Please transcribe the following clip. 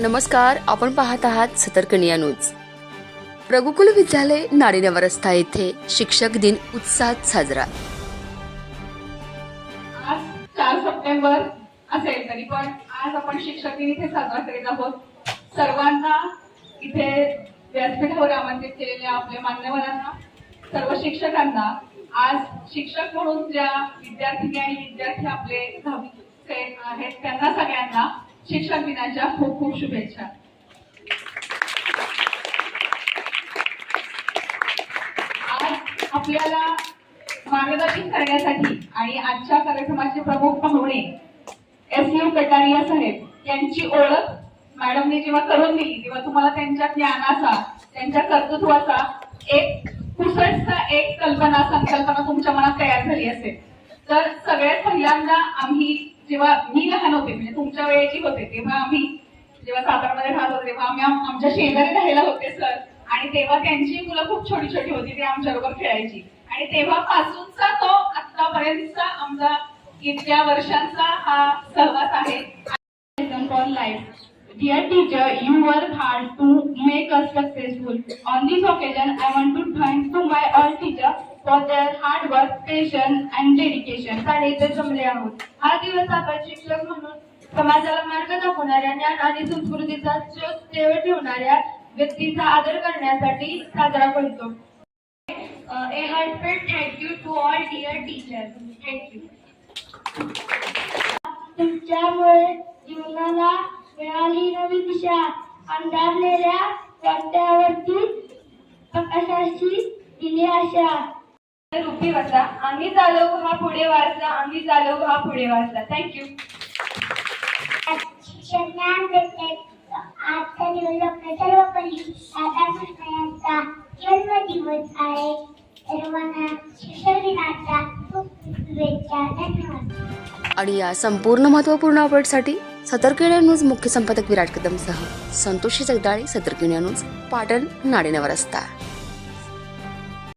नमस्कार आपण पाहत आहात सतर्कनिया न्यूज. रघुकुल विद्यालय नाडीनवर रस्ता येथे शिक्षक दिन उत्साहात साजरा. आज चार सप्टेंबर असेल तरी पण आज आपण शिक्षक दिन इथे साजरा करीत आहोत. सर्वांना इथे व्यासपीठावर आमंत्रित केलेल्या आपल्या मान्यवरांना सर्व शिक्षकांना आज शिक्षक म्हणून ज्या विद्यार्थिनी आणि विद्यार्थी आपले आहेत त्यांना सगळ्यांना शिक्षक दिनाच्या खूप खूप शुभेच्छा. आज आपल्याला मार्गदर्शन करण्यासाठी आणि आजच्या कार्यक्रमाचे प्रमुख पाहुणे एस यू कटारिया साहेब यांची ओळख मॅडमने जेव्हा करून दिली तेव्हा तुम्हाला त्यांच्या ज्ञानाचा त्यांच्या कर्तृत्वाचा एक पुसटसा एक कल्पना संकल्पना तुमच्या मनात तयार झाली असेल. तर सगळ्यात पहिल्यांदा आम्ही जेव्हा मी लहान होते म्हणजे तुमच्या वेळेची होते तेव्हा आम्ही जेव्हा सातारामध्ये राहत होते तेव्हा आम्ही आमच्या शेजारी राहायला होते सर आणि तेव्हा त्यांची मुलं खूप छोटी छोटी होती ते आमच्या बरोबर खेळायची आणि तेव्हापासूनचा तो आतापर्यंतचा आमचा इतक्या वर्षांचा हा सहवास आहे for life. Dear teacher, you work hard to make us successful. On this occasion, I want to thank to my all teachers for their hard work patience and dedication साडे इथे जमले आहोत. हा दिवस आपण शिक्षक म्हणून समाजाला मार्ग दाखवणाऱ्या ज्ञान आणि संस्कृतीचा शोध ठेव ठेवणाऱ्या व्यक्तीचा आदर करण्यासाठी साजरा करतो. A heartfelt thank you to all dear teacher thank you तुमच्यामुळे जीवनाला मिळाली नवी दिशा अंधारलेल्या रस्त्यावरती प्रकाशाची दिली आशा. रूपी वाचा आम्ही चालव हा पुढे वाचला. आम्ही चालव हा पुढे वाचला. थँक्यू शिक्षण आजचा दिवस आपल्या सर्वपल्ली राधाकृष्ण यांचा जन्मदिवस आहे सर्वांना शिक्षण दिनाचा खूप खूप शुभेच्छा धन्यवाद आणि या संपूर्ण महत्त्वपूर्ण अपडेटसाठी सतर्कनिया न्यूज मुख्य संपादक विराट कदमसह संतोषी जगदाळे सतर्कनिया न्यूज पाटण नाडेनवर रस्ता